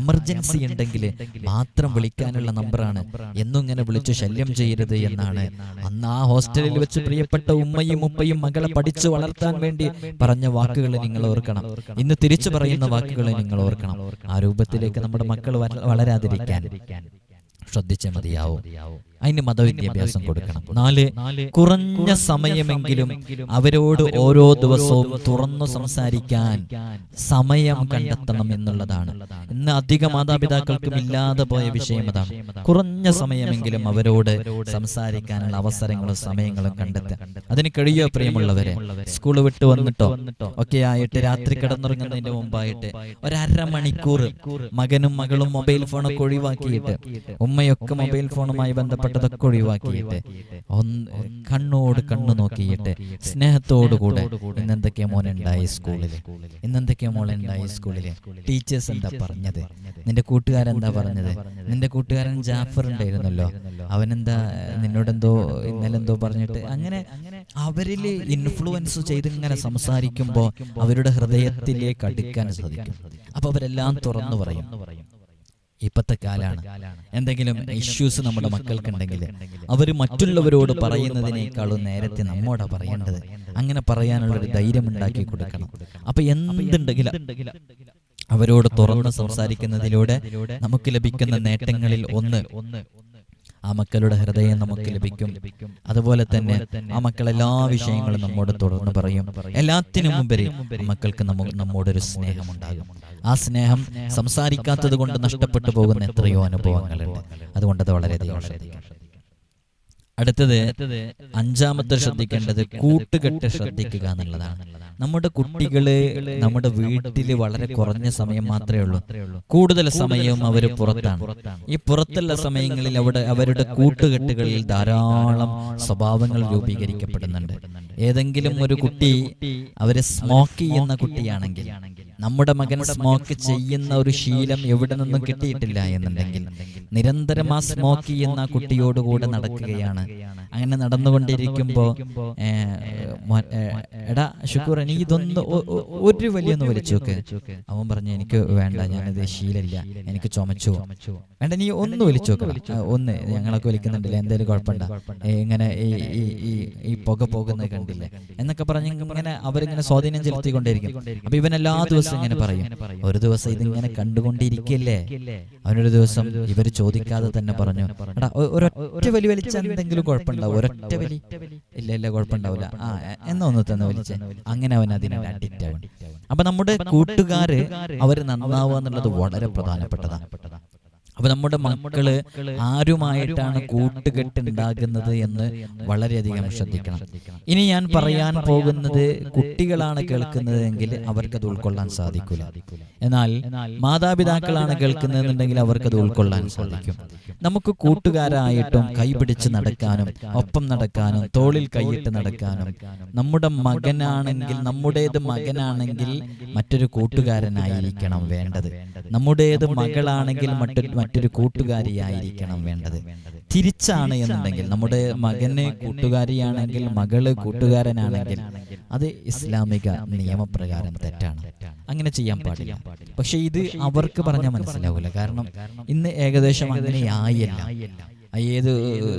എമർജൻസി ഉണ്ടെങ്കിൽ മാത്രം വിളിക്കാനുള്ള നമ്പറാണ്. എന്നും ഇങ്ങനെ വിളിച്ചു ശല്യം ചെയ്യരുത് എന്നാണ്. അന്ന് ആ ഹോസ്റ്റലിൽ വെച്ച് പ്രിയപ്പെട്ട ഉമ്മയും ഉപ്പയും മകളെ പഠിച്ചു വളർത്താൻ വേണ്ടി പറഞ്ഞ വാക്കുകൾ നിങ്ങൾ ഓർക്കണം. ഇന്ന് തിരിച്ചു പറയുന്ന വാക്കുകൾ നിങ്ങൾ ഓർക്കണം. ആ രൂപത്തിലേക്ക് നമ്മുടെ മക്കൾ വളരാതിരിക്കാൻ. ശ്രദ്ധിച്ചേ മതിയാവും. അതിന് മതവിദ്യാഭ്യാസം കൊടുക്കണം. നാല് കുറഞ്ഞ സമയമെങ്കിലും അവരോട് ഓരോ ദിവസവും തുറന്നു സംസാരിക്കാൻ സമയം കണ്ടെത്തണം എന്നുള്ളതാണ്. ഇന്ന് അധിക മാതാപിതാക്കൾക്കും ഇല്ലാതെ പോയ വിഷയം അതാണ്. കുറഞ്ഞ സമയമെങ്കിലും അവരോട് സംസാരിക്കാനുള്ള അവസരങ്ങളും സമയങ്ങളും കണ്ടെത്തുക. അതിന് കഴിയോ പ്രിയമുള്ളവരെ? സ്കൂൾ വിട്ട് വന്നിട്ടോ? ഒക്കെ ആയിട്ട് രാത്രി കിടന്നുറങ്ങുന്നതിന്റെ മുമ്പായിട്ട് ഒരര മണിക്കൂർ മകനും മകളും മൊബൈൽ ഫോണൊക്കെ ഒഴിവാക്കിയിട്ട് ഉമ്മയൊക്കെ മൊബൈൽ ഫോണുമായി ബന്ധപ്പെട്ടതൊക്കെ ഒഴിവാക്കിയിട്ട് ഒന്ന് കണ്ണോട് കണ്ണു നോക്കിയിട്ട് സ്നേഹത്തോടുകൂടെ ഇന്നെന്തൊക്കെയാ മോൻ ഉണ്ടായി സ്കൂളിൽ? ഇന്നെന്തൊക്കെയാ മോൾ ഉണ്ടായി സ്കൂളിൽ? ടീച്ചേഴ്സ് എന്താ പറഞ്ഞത്? നിന്റെ കൂട്ടുകാരെന്താ പറഞ്ഞത്? നിന്റെ കൂട്ടുകാരൻ ജാഫർ ഉണ്ടായിരുന്നല്ലോ. അവനെന്താ നിന്നോടെന്തോ ഇന്നലെ എന്തോ പറഞ്ഞിട്ട് അങ്ങനെ അവരിൽ ഇൻഫ്ലുവൻസ് ചെയ്ത് ഇങ്ങനെ സംസാരിക്കുമ്പോൾ അവരുടെ ഹൃദയത്തിലേക്ക് അടുക്കാൻ സാധിക്കും. അപ്പൊ അവരെല്ലാം തുറന്നു പറയും. ഇപ്പത്തെ കാലാണ്. എന്തെങ്കിലും ഇഷ്യൂസ് നമ്മുടെ മക്കൾക്കുണ്ടെങ്കിൽ അവർ മറ്റുള്ളവരോട് പറയുന്നതിനേക്കാളും നേരത്തെ നമ്മോടാ പറയേണ്ടത്. അങ്ങനെ പറയാനുള്ള ഒരു ധൈര്യം ഉണ്ടാക്കി കൊടുക്കണം. അപ്പൊ എന്തുണ്ടെങ്കിലും അവരോട് തുറന്ന് സംസാരിക്കുന്നതിലൂടെ നമുക്ക് ലഭിക്കുന്ന നേട്ടങ്ങളിൽ ഒന്ന് ആ മക്കളുടെ ഹൃദയം നമുക്ക് ലഭിക്കും. അതുപോലെ തന്നെ ആ മക്കൾ എല്ലാ വിഷയങ്ങളും നമ്മോട് തുടർന്ന് പറയും. എല്ലാത്തിനും മുമ്പേ മക്കൾക്ക് നമുക്ക് നമ്മോടൊരു സ്നേഹമുണ്ടാകും. ആ സ്നേഹം സംസാരിക്കാത്തത് കൊണ്ട് നഷ്ടപ്പെട്ടു പോകുന്ന എത്രയോ അനുഭവങ്ങളുണ്ട്. അതുകൊണ്ട് അത് വളരെയധികം ശ്രദ്ധിക്കണം. അടുത്തത് അഞ്ചാമത്തെ ശ്രദ്ധിക്കേണ്ടത് കൂട്ടുകെട്ട് ശ്രദ്ധിക്കുക എന്നുള്ളതാണ്. നമ്മുടെ കുട്ടികൾ നമ്മുടെ വീട്ടിൽ വളരെ കുറഞ്ഞ സമയം മാത്രമേ ഉള്ളൂ. കൂടുതൽ സമയവും അവർ പുറത്താണ്. ഈ പുറത്തുള്ള സമയങ്ങളിൽ അവിടെ അവരുടെ കൂട്ടുകെട്ടുകളിൽ ധാരാളം സ്വഭാവങ്ങൾ രൂപീകരിക്കപ്പെടുന്നുണ്ട്. ഏതെങ്കിലും ഒരു കുട്ടി അവരെ സ്മോക്ക് ചെയ്യുന്ന കുട്ടിയാണെങ്കിൽ നമ്മുടെ മകൻ സ്മോക്ക് ചെയ്യുന്ന ഒരു ശീലം എവിടെ നിന്നും കിട്ടിയിട്ടില്ല എന്നുണ്ടെങ്കിൽ നിരന്തരം ആ സ്മോക്ക് ചെയ്യുന്ന കുട്ടിയോടുകൂടെ നടക്കുകയാണ്. അങ്ങനെ നടന്നുകൊണ്ടിരിക്കുമ്പോ എടാ ശുക്കൂർ നീ ഇതൊന്ന് ഒരു വലിയൊന്ന് വലിച്ചു നോക്ക്. അവൻ പറഞ്ഞു എനിക്ക് വേണ്ട ഞാനത് ശീലമില്ല. എനിക്ക് ചുമച്ചു വേണ്ട നീ ഒന്ന് വലിച്ചു നോക്ക് ഒന്ന് ഞങ്ങളൊക്കെ വലിക്കുന്നുണ്ടല്ലേ എന്തേലും കുഴപ്പമുണ്ട? ഇങ്ങനെ ഈ ഈ പുക പോകുന്നത് കണ്ടില്ലേ? എന്നൊക്കെ പറഞ്ഞ് ഇങ്ങനെ അവരിങ്ങനെ സ്വാധീനം ചെലുത്തിക്കൊണ്ടിരിക്കും അപ്പൊ ഇവൻ എല്ലാ ദിവസവും ഇങ്ങനെ പറയും. ഒരു ദിവസം ഇതിങ്ങനെ കണ്ടുകൊണ്ടിരിക്കല്ലേ? അവനൊരു ദിവസം ഇവർ ചോദിക്കാതെ തന്നെ പറഞ്ഞു. എടാ ഒരൊറ്റ വലി വലിച്ച എന്തെങ്കിലും കുഴപ്പമുണ്ടാവും? ഒരൊറ്റ വലി? ഇല്ല ഇല്ല കുഴപ്പമുണ്ടാവില്ല. ആ എന്നാ ഒന്ന് തന്നെ വലിച്ച അങ്ങനെ അവൻ അതിനെ അഡിക്റ്റ് ആവും അപ്പൊ നമ്മുടെ കൂട്ടുകാര് അവർ നന്നാവുക എന്നുള്ളത് വളരെ പ്രധാനപ്പെട്ടതാണ്. അപ്പൊ നമ്മുടെ മക്കൾ ആരുമായിട്ടാണ് കൂട്ടുകെട്ട് ഉണ്ടാകുന്നത് എന്ന് വളരെയധികം ശ്രദ്ധിക്കണം. ഇനി ഞാൻ പറയാൻ പോകുന്നത് കുട്ടികളാണ് കേൾക്കുന്നതെങ്കിൽ അവർക്കത് ഉൾക്കൊള്ളാൻ സാധിക്കില്ല എന്നാൽ മാതാപിതാക്കളാണ് കേൾക്കുന്നതെന്നുണ്ടെങ്കിൽ അവർക്കത് ഉൾക്കൊള്ളാൻ സാധിക്കും. നമുക്ക് കൂട്ടുകാരായിട്ടും കൈപിടിച്ച് നടക്കാനും ഒപ്പം നടക്കാനും തോളിൽ കൈയിട്ട് നടക്കാനും നമ്മുടെ മകനാണെങ്കിൽ നമ്മുടേത് മകനാണെങ്കിൽ മറ്റൊരു കൂട്ടുകാരനായിരിക്കണം വേണ്ടത്. നമ്മുടേത് മകളാണെങ്കിൽ മറ്റൊരു മറ്റൊരു കൂട്ടുകാരിയായിരിക്കണം വേണ്ടത്. തിരിച്ചാണ് എന്നുണ്ടെങ്കിൽ നമ്മുടെ മകന് കൂട്ടുകാരിയാണെങ്കിൽ മകൾ കൂട്ടുകാരനാണെങ്കിൽ അത് ഇസ്ലാമിക നിയമപ്രകാരം തെറ്റാണ്. അങ്ങനെ ചെയ്യാൻ പാടില്ല. പക്ഷെ ഇത് അവർക്ക് പറഞ്ഞാൽ മനസ്സിലാവില്ല കാരണം ഇന്ന് ഏകദേശം അങ്ങനെ ആയില്ല ഏത്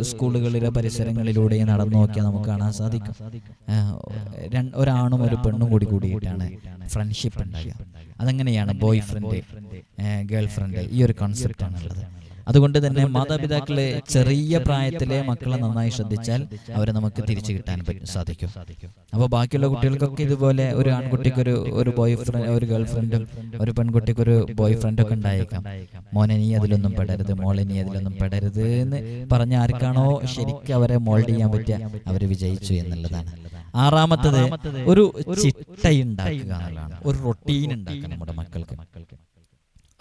സ്കൂളുകളിലെ പരിസരങ്ങളിലൂടെ നടന്നു നോക്കിയാൽ നമുക്ക് കാണാൻ സാധിക്കും. ഒരാണും ഒരു പെണ്ണും കൂടി കൂടിയിട്ടാണ് ഫ്രണ്ട്ഷിപ്പ് ഉണ്ടാകുക അതെങ്ങനെയാണ് ബോയ് ഫ്രണ്ട് ഗേൾ ഫ്രണ്ട് ഈ ഒരു കോൺസെപ്റ്റ് ഉള്ളത് അതുകൊണ്ട് തന്നെ മാതാപിതാക്കളെ ചെറിയ പ്രായത്തിലെ മക്കളെ നന്നായി ശ്രദ്ധിച്ചാൽ അവരെ നമുക്ക് തിരിച്ചു കിട്ടാൻ പറ്റും സാധിക്കും. അപ്പോൾ ബാക്കിയുള്ള കുട്ടികൾക്കൊക്കെ ഇതുപോലെ ഒരു ആൺകുട്ടിക്ക് ഒരു ഒരു ബോയ് ഫ്രണ്ട് ഒരു ഗേൾ ഫ്രണ്ടും ഒരു പെൺകുട്ടിക്ക് ഒരു ബോയ് ഫ്രണ്ടും ഒക്കെ ഉണ്ടായേക്കാം. മോനെ നീ അതിലൊന്നും പെടരുത് മോളെ നീ അതിലൊന്നും പെടരുത് എന്ന് പറഞ്ഞ ആർക്കാണോ ശരിക്കും അവരെ മോൾഡ് ചെയ്യാൻ പറ്റുക അവർ വിജയിച്ചു എന്നുള്ളതാണ്. ആറാമത്തത് ഒരു ചിട്ടയുണ്ടാക്കുക എന്നുള്ളതാണ്. ഒരു റൊട്ടീൻ ഉണ്ടാക്കുക നമ്മുടെ മക്കൾക്ക്.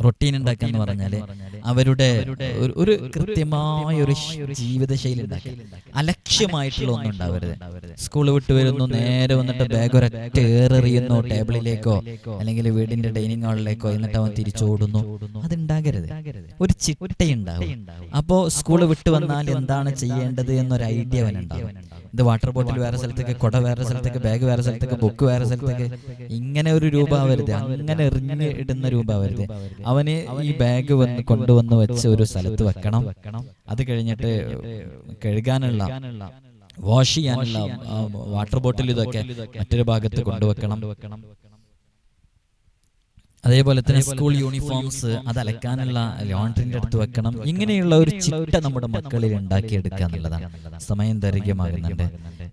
റൊട്ടീൻ ഉണ്ടാക്കുക എന്ന് പറഞ്ഞാൽ അവരുടെ ഒരു- ഒരു കൃത്യമായ ഒരു ജീവിതശൈലി ഉണ്ടാക്കുക. അലക്ഷ്യമായിട്ടുള്ള ഒന്നും ഉണ്ടാവരുത്. സ്കൂൾ വിട്ട് വരുന്നു നേരെ വന്നിട്ട് ബാഗ് ഒരൊറ്റ ഏറെറിയുന്നു ടേബിളിലേക്കോ അല്ലെങ്കിൽ വീടിന്റെ ഡൈനിങ് ഹാളിലേക്കോ എന്നിട്ട് അവൻ തിരിച്ചോടുന്നു അതുണ്ടാകരുത്. ഒരു ചിട്ടയുണ്ടാവും. അപ്പോ സ്കൂൾ വിട്ട് വന്നാൽ എന്താണ് ചെയ്യേണ്ടത് എന്നൊരു ഐഡിയ അവനുണ്ടാവും. ഇത് വാട്ടർ ബോട്ടിൽ വേറെ സ്ഥലത്തേക്ക് കുട വേറെ സ്ഥലത്തേക്ക് ബാഗ് വേറെ സ്ഥലത്തേക്ക് ബുക്ക് വേറെ സ്ഥലത്തേക്ക് ഇങ്ങനെ ഒരു രൂപ ആവരുത് അങ്ങനെ എറിഞ്ഞ് ഇടുന്ന രൂപ ആവരുത് അവന് ഈ ബാഗ് വന്ന് കൊണ്ടുവന്ന് വെച്ച് ഒരു സ്ഥലത്ത് വെക്കണം. അത് കഴിഞ്ഞിട്ട് കഴുകാനുള്ള വാഷ് ചെയ്യാനുള്ള വാട്ടർ ബോട്ടിൽ ഇതൊക്കെ മറ്റൊരു ഭാഗത്ത് കൊണ്ടുവെക്കണം. അതേപോലെ തന്നെ സ്കൂൾ യൂണിഫോംസ് അത് അലക്കാനുള്ള ലോണ്ടറിന്റെ അടുത്ത് വെക്കണം. ഇങ്ങനെയുള്ള ഒരു ചിട്ട നമ്മുടെ മക്കളിൽ ഉണ്ടാക്കിയെടുക്കുക എന്നുള്ളതാണ്. സമയം ദൈർഘ്യമാകുന്നുണ്ട്.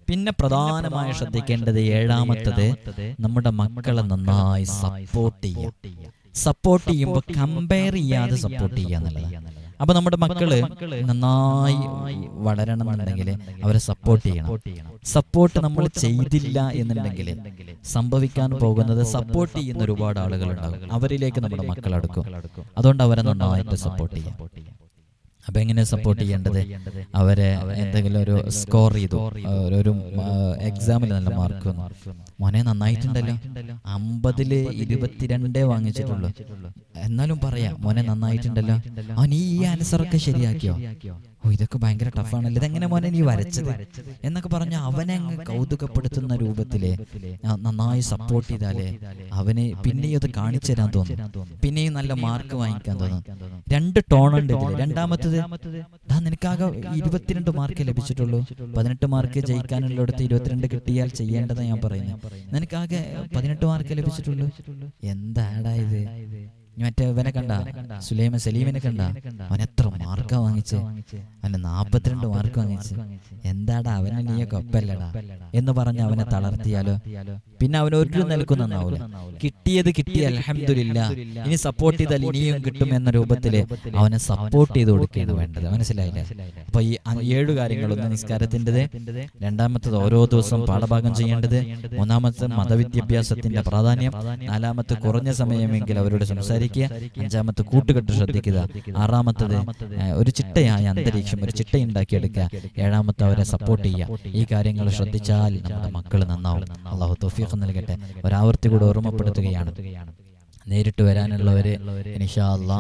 പിന്നെ പ്രധാനമായി ശ്രദ്ധിക്കേണ്ടത് ഏഴാമത്തത് നമ്മുടെ മക്കളെ നന്നായി സപ്പോർട്ട് ചെയ്യുക. സപ്പോർട്ട് ചെയ്യുമ്പോൾ കമ്പയർ ചെയ്യാതെ സപ്പോർട്ട് ചെയ്യുക എന്നുള്ളതാണ് അപ്പൊ നമ്മുടെ മക്കൾ നന്നായി വളരണം എന്നുണ്ടെങ്കിൽ അവരെ സപ്പോർട്ട് ചെയ്യണം. സപ്പോർട്ട് നമ്മൾ ചെയ്തില്ല എന്നുണ്ടെങ്കിൽ സംഭവിക്കാൻ പോകുന്നത് സപ്പോർട്ട് ചെയ്യുന്ന ഒരുപാട് ആളുകൾ ഉണ്ടാകും അവരിലേക്ക് നമ്മുടെ മക്കൾ അടുക്കും. അതുകൊണ്ട് അവരെ നന്നായിട്ട് സപ്പോർട്ട് ചെയ്യാം. അപ്പൊ എങ്ങനെ സപ്പോർട്ട് ചെയ്യേണ്ടത്? അവരെ എന്തെങ്കിലും ഒരു സ്കോർ ചെയ്തു. ഒരു- എക്സാമിൽ നല്ല മാർക്ക് വന്നു. മോനെ നന്നായിട്ടുണ്ടല്ലോ. അമ്പതിൽ ഇരുപത്തിരണ്ടേ വാങ്ങിച്ചിട്ടുള്ളൂ. എന്നാലും പറയാം. മോനെ നന്നായിട്ടുണ്ടല്ലോ. അവൻ ഈ ആൻസർ ഒക്കെ ശരിയാക്കിയോ? ഓ ഇതൊക്കെ ഭയങ്കര ടഫാണല്ലോ? ഇതെങ്ങനെ മോനെ നീ വരച്ചത്? എന്നൊക്കെ പറഞ്ഞ അവനെ അങ്ങ് കൗതുകപ്പെടുത്തുന്ന രൂപത്തിൽ നന്നായി സപ്പോർട്ട് ചെയ്താലേ അവന് പിന്നെയും അത് കാണിച്ചു തരാൻ തോന്നും. പിന്നെയും നല്ല മാർക്ക് വാങ്ങിക്കാൻ തോന്നും. രണ്ട് ടോൺ ഉണ്ട് ഇതിൽ. രണ്ടാമത്തത് നിനക്കാകെ ഇരുപത്തിരണ്ട് മാർക്ക് ലഭിച്ചിട്ടുള്ളൂ. പതിനെട്ട് മാർക്ക് ജയിക്കാനുള്ളിടത്ത് ഇരുപത്തിരണ്ട് കിട്ടിയാൽ ചെയ്യേണ്ടതാണ് ഞാൻ പറയുന്നത് നിനക്കാകെ പതിനെട്ട് മാർക്ക് ലഭിച്ചിട്ടുള്ളൂ. എന്താടാ ഇത്? മറ്റേ ഇവനെ കണ്ട? സുലൈമ സലീമിനെ കണ്ട? അവൻ എത്ര മാർക്ക് വാങ്ങിച്ച്? അവന് നാപ്പത്തിരണ്ട് മാർക്ക് വാങ്ങിച്ച്. എന്താടാ? അവനെ നീ കൊപ്പല്ലടാ എന്ന് പറഞ്ഞ് അവനെ തളർത്തിയാലോ? പിന്നെ അവൻ ഒരു നിലക്കും നന്നാവൂല കിട്ടിയത് കിട്ടി അലഹമില്ല ഇനി സപ്പോർട്ട് ചെയ്താൽ ഇനിയും കിട്ടും എന്ന രൂപത്തിൽ അവനെ സപ്പോർട്ട് ചെയ്ത് കൊടുക്കുകയാണ് വേണ്ടത്. മനസ്സിലായില്ലേ? അപ്പൊ ഈ ഏഴ് ഒന്ന് നിസ്കാരത്തിന്റെത് രണ്ടാമത്തത് ഓരോ ദിവസവും പാഠഭാഗം ചെയ്യേണ്ടത് മൂന്നാമത്തെ മതവിദ്യാഭ്യാസത്തിന്റെ പ്രാധാന്യം നാലാമത്തെ കുറഞ്ഞ സമയമെങ്കിൽ അവരോട് സംസാരിക്കുക അഞ്ചാമത്തെ കൂട്ടുകെട്ട് ശ്രദ്ധിക്കുക. ആറാമത്തത് ഒരു ചിട്ടയായ അന്തരീക്ഷം ഒരു ചിട്ട ഉണ്ടാക്കിയെടുക്കുക. ഏഴാമത്തെ അവരെ സപ്പോർട്ട് ചെയ്യുക. ഈ കാര്യങ്ങൾ ശ്രദ്ധിച്ചാൽ നമ്മുടെ മക്കൾ നന്നാവും. അള്ളാഹു തൗഫീഖ് നൽകട്ടെ. ഒരാവർത്തി കൂടെ ഓർമ്മപ്പെടുത്തുകയാണ്. നേരിട്ട് വരാനുള്ളവര് ഇൻഷാ അല്ലാ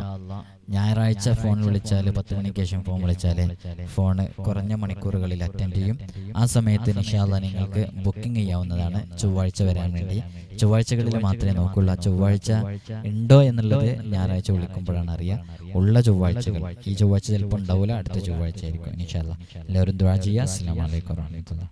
ഞായറാഴ്ച ഫോൺ വിളിച്ചാൽ പത്ത് മണിക്ക് ശേഷം ഫോൺ വിളിച്ചാൽ ഫോൺ കുറഞ്ഞ മണിക്കൂറുകളിൽ അറ്റൻഡ് ചെയ്യും. ആ സമയത്ത് നിഷാദ നിങ്ങൾക്ക് ബുക്കിംഗ് ചെയ്യാവുന്നതാണ് ചൊവ്വാഴ്ച വരാൻ വേണ്ടി. ചൊവ്വാഴ്ചകളിൽ മാത്രമേ നോക്കുള്ളൂ. ആ ചൊവ്വാഴ്ച ഉണ്ടോ എന്നുള്ളത് ഞായറാഴ്ച വിളിക്കുമ്പോഴാണ് അറിയുക ഉള്ള ചൊവ്വാഴ്ചകൾ. ഈ ചൊവ്വാഴ്ച ചിലപ്പോൾ ഉണ്ടാവില്ല. അടുത്ത ചൊവ്വാഴ്ച ആയിരിക്കും. നിഷാദ എല്ലാവരും ദ്വാ ചെയ്യുക അസ്സാം വലൈക്കും വാഹമത്തുള്ള